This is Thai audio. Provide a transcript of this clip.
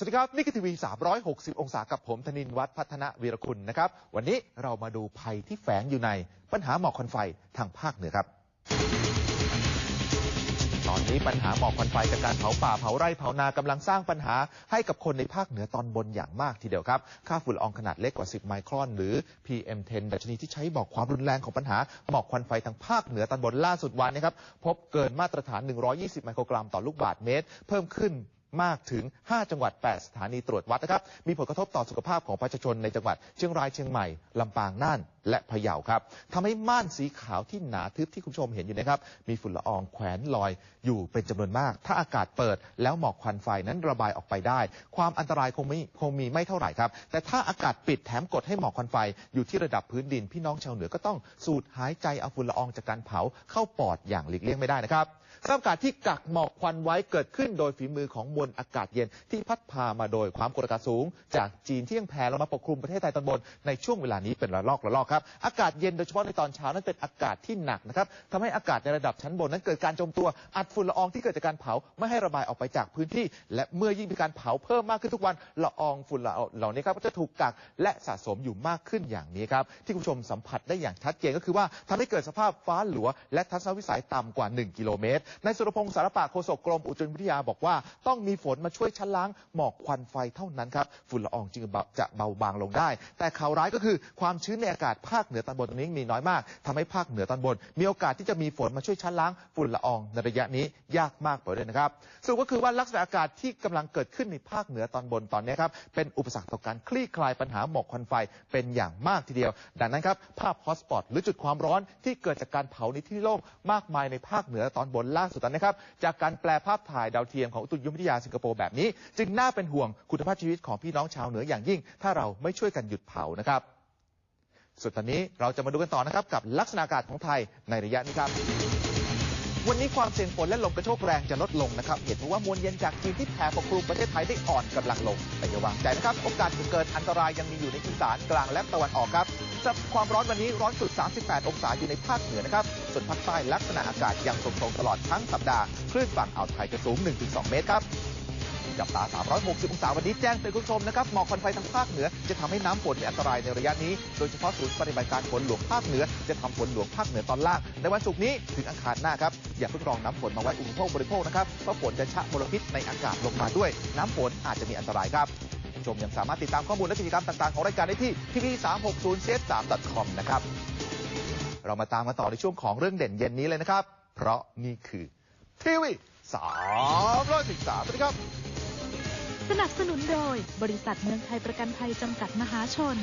สวัสดีครับ นี่คือทีวี 360 องศากับผมธนินวัฒน์พัฒนวีรคุณนะครับ วันนี้เรามาดูภัยที่แฝงอยู่ในปัญหาหมอกควันไฟทางภาคเหนือครับ ตอนนี้ปัญหาหมอกควันไฟจากการเผาป่าเผาไร่เผานากำลังสร้างปัญหาให้กับคนในภาคเหนือตอนบนอย่างมากทีเดียวครับ ค่าฝุ่นละอองขนาดเล็กกว่า 10 ไมครอน หรือ PM10 ดัชนีที่ใช้บอกความรุนแรงของปัญหาหมอกควันไฟทางภาคเหนือตอนบนล่าสุดวันนะครับพบเกินมาตรฐาน 120 ไมโครกรัมต่อลูกบาศก์เมตร เพิ่มขึ้น มากถึง 5 จังหวัด 8 สถานีตรวจวัดนะครับ มีผลกระทบต่อสุขภาพของประชาชนในจังหวัดเชียงรายเชียงใหม่ ลำปางน่าน และพะเยาครับทำให้ม่านสีขาวที่หนาทึบที่คุณผู้ชมเห็นอยู่นะครับ มีฝุ่นละอองแขวนลอยอยู่เป็นจำนวนมาก ถ้าอากาศเปิดแล้วหมอกควันไฟนั้นระบายออกไปได้ ความอันตรายคงไม่คงมีไม่เท่าไหร่ครับ แต่ถ้าอากาศปิดแถมกดให้หมอกควันไฟอยู่ที่ระดับพื้นดินพี่น้องชาวเหนือก็ต้องสูดหายใจเอาฝุ่นละอองจากการเผาเข้าปอดอย่างหลีกเลี่ยงไม่ได้นะครับ สภาพอากาศที่กักหมอกควันไว้เกิดขึ้นโดยฝีมือของมวลอากาศเย็นที่พัดพามาโดยความกดอากาศสูง จากจีนที่ยังแผ่ลงมาปกคลุมประเทศไทยตอนบนในช่วงเวลานี้เป็นระลอกระลอกครับอากาศเย็นโดยเฉพาะในตอนเช้านั้นเป็นอากาศที่หนักนะครับทำให้อากาศในระดับชั้นบนนั้นเกิดการจมตัวอัดฝุ่นละอองที่เกิดจากการเผาไม่ให้ระบายออกไปจากพื้นที่ และเมื่อยิ่งมีการเผาเพิ่มมากขึ้นทุกวันละอองฝุ่นละอองเหล่านี้ครับก็จะถูกกักและสะสมอยู่มากขึ้นอย่างนี้ครับที่คุณผู้ชมสัมผัสได้อย่างชัดเจนก็คือว่าทำให้เกิดสภาพฟ้าหลัวและทัศนวิสัยต่ำกว่า 1 กิโลเมตรในสุรพงศ์สารปะโฆษกกรมอุตุนิยมวิทยาบอกว่าต้องมีฝนมาช่วยชะล้างหมอกควันไฟเท่านั้นครับฝุ่นละอองจึงจะเบาบางลงได้ แต่ข่าวร้ายก็คือความชื้นในอากาศภาคเหนือตอนบนตรงนี้มีน้อยมากทำให้ภาคเหนือตอนบน มีโอกาสที่จะมีฝนมาช่วยชะล้างฝุ่นละอองในระยะนี้ยากมากไปเลยนะครับสรุปก็คือว่าลักษณะอากาศที่กำลังเกิดขึ้นในภาคเหนือตอนบนตอนนี้ครับเป็นอุปสรรคต่อการคลี่คลายปัญหาหมอกควันไฟเป็นอย่างมากทีเดียว ดังนั้นครับภาพฮอตสปอตหรือจุดความร้อนที่เกิดจากการเผาในที่โล่งมากมายในภาคเหนือตอนบนล่าสุดตอนนะครับ จากการแปลภาพถ่ายดาวเทียมของอุตุนิยมวิทยาสิงคโปร์แบบนี้ จึงน่าเป็นห่วงคุณภาพชีวิตของพี่น้องชาวเหนืออย่างยิ่ง ถ้าเราไม่ช่วยกันหยุดเผานะครับสุดตอนนี้เราจะมาดูกันต่อนะครับกับลักษณะอากาศของไทยในระยะนี้ครับ วันนี้ความเสี่ยงฝนและลมกระโชกแรงจะลดลงนะครับ เหตุเพราะว่ามวลเย็นจากจีนที่แผ่ปกคลุมประเทศไทยได้อ่อนกำลังลง แต่อย่าวางใจนะครับ โอกาสเกิดอันตรายยังมีอยู่ในอีสานกลางและตะวันออกครับจับความร้อนวันนี้ร้อนสุด 38 องศาอยู่ในภาคเหนือนะครับ ส่วนภาคใต้ลักษณะอากาศยังทรงๆตลอดทั้งสัปดาห์ คลื่นฝั่งอ่าวไทยจะสูง 1-2 เมตรครับ จับตา 360 องศาวันนี้แจ้งเตือนคุณผู้ชมนะครับหมอกควันไฟทางภาคเหนือ จะทำให้น้ำฝนมีอันตรายในระยะนี้ โดยเฉพาะศูนย์ปฏิบัติการฝนหลวงภาคเหนือ จะทำฝนหลวงภาคเหนือตอนล่าง ในวันศุกร์นี้ถึงอังคารหน้าครับ อย่าเพิ่งรองน้ำฝนมาไว้อุปโภคบริโภคนะครับ เพราะฝนจะชะมลพิษในอากาศลงมาด้วย น้ำฝนอาจจะมีอันตรายครับคุณผู้ชมยังสามารถติดตามข้อมูลและกิจกรรมต่างๆของรายการได้ที่ tv360cs3.com นะครับ เรามาตามกันต่อในช่วงของเรื่องเด่นเย็นนี้เลยนะครับ เพราะนี่คือทีวี313สวัสดีครับ สนับสนุนโดยบริษัทเมืองไทยประกันภัยจำกัดมหาชน